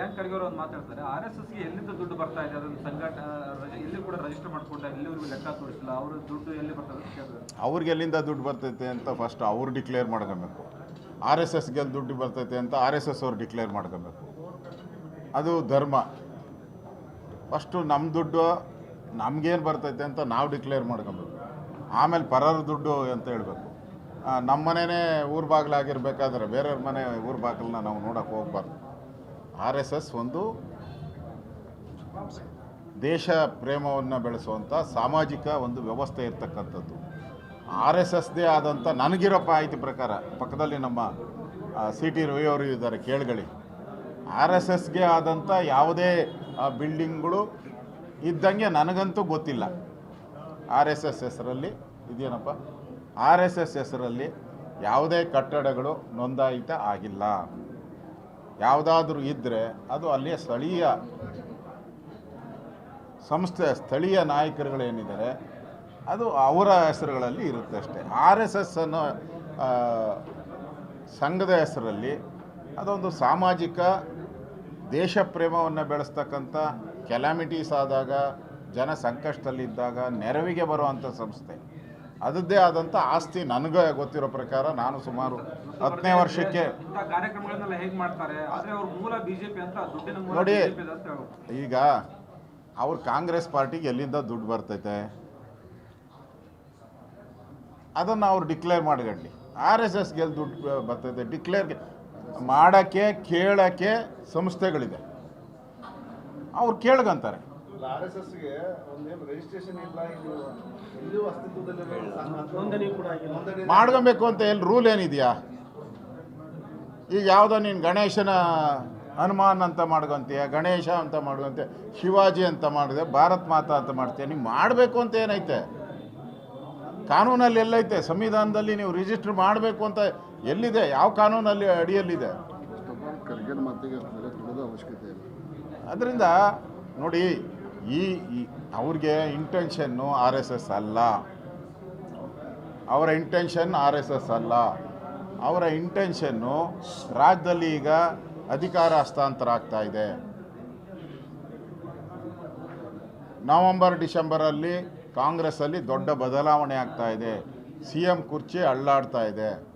ಪ್ರಿಯಾಂಕ್ ಖರ್ಗೆ ಅವರು ಒಂದು ಮಾತಾಡ್ತಾರೆ ಆರ್ ಎಸ್ ಎಸ್ಗೆ ಎಲ್ಲಿಂದ ದುಡ್ಡು ಬರ್ತಾ ಇದೆ? ಅದನ್ನು ಸಂಘಟ ಎಲ್ಲಿ ಕೂಡ ರಿಜಿಸ್ಟರ್ ಮಾಡ್ಕೊಂಡ ಎಲ್ಲಿವರೆಗೂ ಲೆಕ್ಕ ತೋರಿಸಿಲ್ಲ. ಅವರು ದುಡ್ಡು ಎಲ್ಲಿ ಬರ್ತದೆ ಅವ್ರಿಗೆ ಎಲ್ಲಿಂದ ದುಡ್ಡು ಬರ್ತೈತೆ ಅಂತ ಫಸ್ಟ್ ಅವ್ರು ಡಿಕ್ಲೇರ್ ಮಾಡ್ಕೊಬೇಕು. ಆರ್ ಎಸ್ ಎಸ್ಗೆ ದುಡ್ಡು ಬರ್ತೈತೆ ಅಂತ ಆರ್ ಎಸ್ ಎಸ್ ಅವ್ರು ಡಿಕ್ಲೇರ್ ಮಾಡ್ಕೊಬೇಕು. ಅದು ಧರ್ಮ. ಫಸ್ಟು ನಮ್ಮ ದುಡ್ಡು ನಮಗೇನು ಬರ್ತೈತೆ ಅಂತ ನಾವು ಡಿಕ್ಲೇರ್ ಮಾಡ್ಕೊಬೇಕು. ಆಮೇಲೆ ಪರರ ದುಡ್ಡು ಅಂತ ಹೇಳಬೇಕು. ನಮ್ಮ ಮನೆಯೇ ಊರು ಬಾಗಿಲಾಗಿರ್ಬೇಕಾದ್ರೆ ಬೇರೆಯವ್ರ ಮನೆ ಊರ ಬಾಗಿಲನ್ನ ನಾವು ನೋಡೋಕೆ ಹೋಗ್ಬಾರ್ದು. ಆರ್ ಎಸ್ ಎಸ್ ಒಂದು ದೇಶ ಪ್ರೇಮವನ್ನು ಬೆಳೆಸುವಂಥ ಸಾಮಾಜಿಕ ಒಂದು ವ್ಯವಸ್ಥೆ ಇರ್ತಕ್ಕಂಥದ್ದು. ಆರ್ ಎಸ್ ಎಸ್ದೇ ಆದಂಥ ನನಗಿರೋ ಮಾಹಿತಿ ಪ್ರಕಾರ, ಪಕ್ಕದಲ್ಲಿ ನಮ್ಮ ಸಿ ಟಿ ರವಿ ಅವರು ಇದ್ದಾರೆ ಕೇಳ್ಗಳಿ. ಆರ್ ಎಸ್ ಎಸ್ಗೆ ಆದಂಥ ಯಾವುದೇ ಬಿಲ್ಡಿಂಗ್ಗಳು ಇದ್ದಂಗೆ ನನಗಂತೂ ಗೊತ್ತಿಲ್ಲ. ಆರ್ ಎಸ್ ಎಸ್ ಹೆಸರಲ್ಲಿ ಇದೇನಪ್ಪ? ಆರ್ ಎಸ್ ಎಸ್ ಹೆಸರಲ್ಲಿ ಯಾವುದೇ ಕಟ್ಟಡಗಳು ನೋಂದಾಯಿತ ಆಗಿಲ್ಲ. ಯಾವುದಾದ್ರೂ ಇದ್ದರೆ ಅದು ಅಲ್ಲಿಯ ಸ್ಥಳೀಯ ಸಂಸ್ಥೆ, ಸ್ಥಳೀಯ ನಾಯಕರುಗಳೇನಿದ್ದಾರೆ, ಅದು ಅವರ ಹೆಸರುಗಳಲ್ಲಿ ಇರುತ್ತೆ ಅಷ್ಟೇ. ಆರ್ ಎಸ್ ಎಸ್ ಅನ್ನೋ ಸಂಘದ ಹೆಸರಲ್ಲಿ ಅದೊಂದು ಸಾಮಾಜಿಕ ದೇಶ ಪ್ರೇಮವನ್ನು ಬೆಳೆಸ್ತಕ್ಕಂಥ ಕೆಲಾಮಿಟೀಸ್ ಆದಾಗ, ಜನ ಸಂಕಷ್ಟದಲ್ಲಿದ್ದಾಗ, ನೆರವಿಗೆ ಬರುವಂಥ ಸಂಸ್ಥೆ. ಅದರದ್ದೇ ಆದಂಥ ಆಸ್ತಿ ನನಗೆ ಗೊತ್ತಿರೋ ಪ್ರಕಾರ ನಾನು ಸುಮಾರು ಹತ್ತನೇ ವರ್ಷಕ್ಕೆ ನೋಡಿ. ಈಗ ಅವ್ರ ಕಾಂಗ್ರೆಸ್ ಪಾರ್ಟಿಗೆ ಎಲ್ಲಿಂದ ದುಡ್ಡು ಬರ್ತೈತೆ? ಅದನ್ನು ಅವ್ರು ಡಿಕ್ಲೇರ್ ಮಾಡ್ಗಡ್ಲಿ. ಆರ್ ಎಸ್ ಎಸ್ಗೆ ಎಲ್ಲಿ ದುಡ್ಡು ಬರ್ತೈತೆ. ಡಿಕ್ಲೇರ್ಗೆ ಮಾಡೋಕ್ಕೆ ಕೇಳೋಕ್ಕೆ ಸಂಸ್ಥೆಗಳಿದೆ. ಅವ್ರು ಕೇಳ್ಕೊಂತಾರೆ ಆರ್ ಎಸ್ ಎಸ್ಗೆ ಒಂದೇನು ರಿಜಿಸ್ಟ್ರೇಷನ್ ಇಲ್ಲ ಇದು ಎಲ್ಲೂ ಅಸ್ತಿತ್ವದಲ್ಲಿ ನೋಂದಣಿ ಕೂಡ ಆಗಿಲ್ಲ. ಮಾಡ್ಕೊಬೇಕು ಅಂತ ಎಲ್ಲಿ ರೂಲ್ ಏನಿದೆಯಾ? ಈಗ ಯಾವುದೋ ನೀನು ಗಣೇಶನ ಹನುಮಾನ್ ಅಂತ ಮಾಡ್ಕೊಂತೀಯ ಗಣೇಶ ಅಂತ ಮಾಡ್ಕೊಂತೀಯ ಶಿವಾಜಿ ಅಂತ ಮಾಡಿದೆ ಭಾರತ್ ಮಾತಾ ಅಂತ ಮಾಡ್ತೀಯ ನೀವು ಮಾಡಬೇಕು ಅಂತ ಏನೈತೆ? ಕಾನೂನಲ್ಲಿ ಎಲ್ಲೈತೆ ಸಂವಿಧಾನದಲ್ಲಿ ನೀವು ರಿಜಿಸ್ಟರ್ ಮಾಡಬೇಕು ಅಂತ ಎಲ್ಲಿದೆ? ಯಾವ ಕಾನೂನಲ್ಲಿ ಅಡಿಯಲ್ಲಿದೆ? ಅದರಿಂದ ನೋಡಿ ಈ- ಅವ್ರಿಗೆ ಇಂಟೆನ್ಷನ್ನು ಆರ್ ಎಸ್ ಎಸ್ ಅಲ್ಲ. ಅವರ ಇಂಟೆನ್ಷನ್ ಆರ್ ಎಸ್ ಎಸ್ ಅಲ್ಲ. ಅವರ ಇಂಟೆನ್ಷನ್ನು ರಾಜ್ಯದಲ್ಲಿ ಈಗ ಅಧಿಕಾರ ಹಸ್ತಾಂತರ ಆಗ್ತಾ ಇದೆ ನವಂಬರ್, ಡಿಸೆಂಬರಲ್ಲಿ ಕಾಂಗ್ರೆಸ್ಸಲ್ಲಿ ದೊಡ್ಡ ಬದಲಾವಣೆ ಆಗ್ತಾ ಇದೆ ಸಿ ಎಂ ಕುರ್ಚಿ ಅಳ್ಳಾಡ್ತಾ ಇದೆ